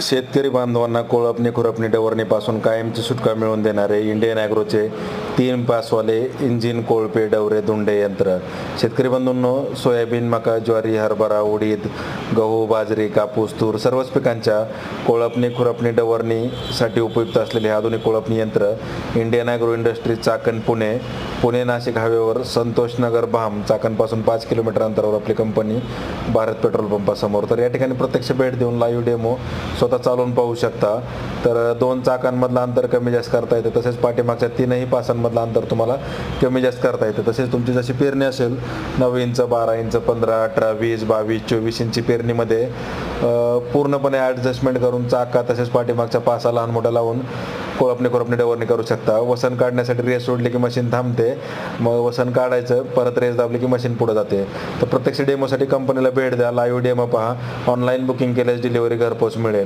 शेतकरी बांधवांना कोळपणी खुरपणी डवरणीपासून कायमची सुटका मिळवून देणारे इंडियन ॲग्रोचे तीन पासवाले इंजिन कोळपे डवरे दुंडे यंत्र. शेतकरी बंधूंनो सोयाबीन मका ज्वारी हरभरा उडीद गहू बाजरी कापूस तूर सर्वच पिकांच्या कोळपणी खुरपणी डवरणीसाठी उपयुक्त असलेले हे आधुनिक कोळपणी यंत्र Indian agro industry Chakan Pune. Pune Nashik हायवेवर संतोष नगर भाम चाकणपासून पाच किलोमीटर अंतरावर आपली कंपनी भारत पेट्रोल पंपासमोर. तर या ठिकाणी प्रत्यक्ष भेट देऊन लाईव्ह डेमो स्वतः चालवून पाहू शकता. तर दोन चाकांमधलं अंतर कमी जास्त करता येतं तसेच पाठीमागच्या तीनही पासांमधलं अंतर तुम्हाला कमी जास्त करता येतं. तसेच तुमची जशी पेरणी असेल नऊ इंच बारा इंच पंधरा अठरा वीस बावीस चोवीस इंची पेरणीमध्ये पूर्णपणे ॲडजस्टमेंट करून चाका तसेच पाठीमागच्या पासा लहान मोठा लावून कोळपणी कोळपणे डवरणी करू शकता. वसन काढण्यासाठी रेस सोडली की मशीन थांबते मग वसन काढायचं परत रेस दाबली की मशीन पुढे जाते. तर प्रत्यक्ष डेमोसाठी कंपनीला भेट द्या लाईव्ह डेमो पहा ऑनलाईन बुकिंग केल्यास डिलिव्हरी घरपोच मिळेल.